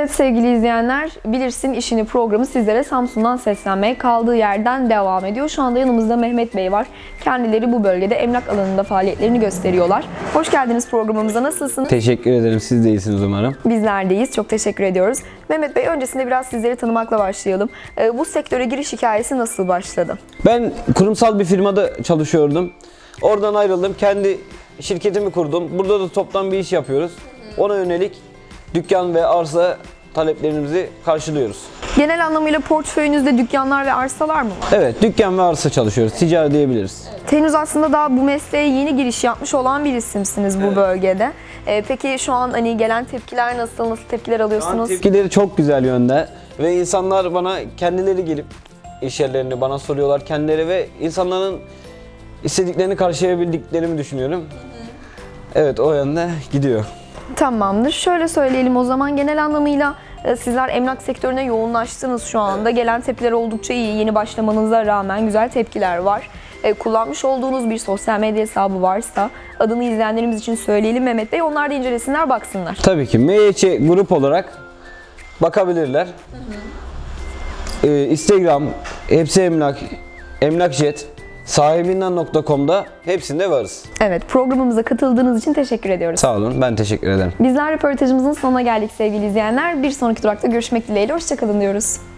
Evet sevgili izleyenler, Bilirsin işini programı sizlere Samsun'dan seslenmeye kaldığı yerden devam ediyor. Şu anda yanımızda Mehmet Bey var. Kendileri bu bölgede emlak alanında faaliyetlerini gösteriyorlar. Hoş geldiniz programımıza. Nasılsınız? Teşekkür ederim. Siz de iyisiniz umarım. Bizlerdeyiz. Çok teşekkür ediyoruz. Mehmet Bey öncesinde biraz sizleri tanımakla başlayalım. Ee, Bu sektöre giriş hikayesi nasıl başladı? Ben kurumsal bir firmada çalışıyordum. Oradan ayrıldım. Kendi şirketimi kurdum. Burada da toptan bir iş yapıyoruz. Ona yönelik dükkan ve arsa taleplerimizi karşılıyoruz. Genel anlamıyla portföyünüzde dükkanlar ve arsalar mı var? Evet, dükkan ve arsa çalışıyoruz. Ticari diyebiliriz. Henüz aslında daha bu mesleğe yeni giriş yapmış olan bir isimsiniz bu bölgede. Ee, peki şu an hani gelen tepkiler nasıl? Nasıl tepkiler alıyorsunuz? Tepkileri çok güzel yönde ve insanlar bana kendileri gelip iş yerlerini bana soruyorlar kendileri ve insanların istediklerini karşılayabildiklerimi düşünüyorum. Evet o yönde gidiyor. Tamamdır. Şöyle söyleyelim o zaman genel anlamıyla e, sizler emlak sektörüne yoğunlaştınız şu anda. Gelen tepkiler oldukça iyi. Yeni başlamanıza rağmen güzel tepkiler var. E, Kullanmış olduğunuz bir sosyal medya hesabı varsa adını izleyenlerimiz için söyleyelim Mehmet Bey. Onlar da incelesinler, baksınlar. Tabii ki MYÇ grup olarak bakabilirler. Ee, Instagram, hepsi emlak, emlakjet, sahibinden.com'da hepsinde varız. Evet, programımıza katıldığınız için teşekkür ediyoruz. Sağ olun, ben teşekkür ederim. Bizler röportajımızın sonuna geldik sevgili izleyenler. Bir sonraki durakta görüşmek dileğiyle. Hoşçakalın diyoruz.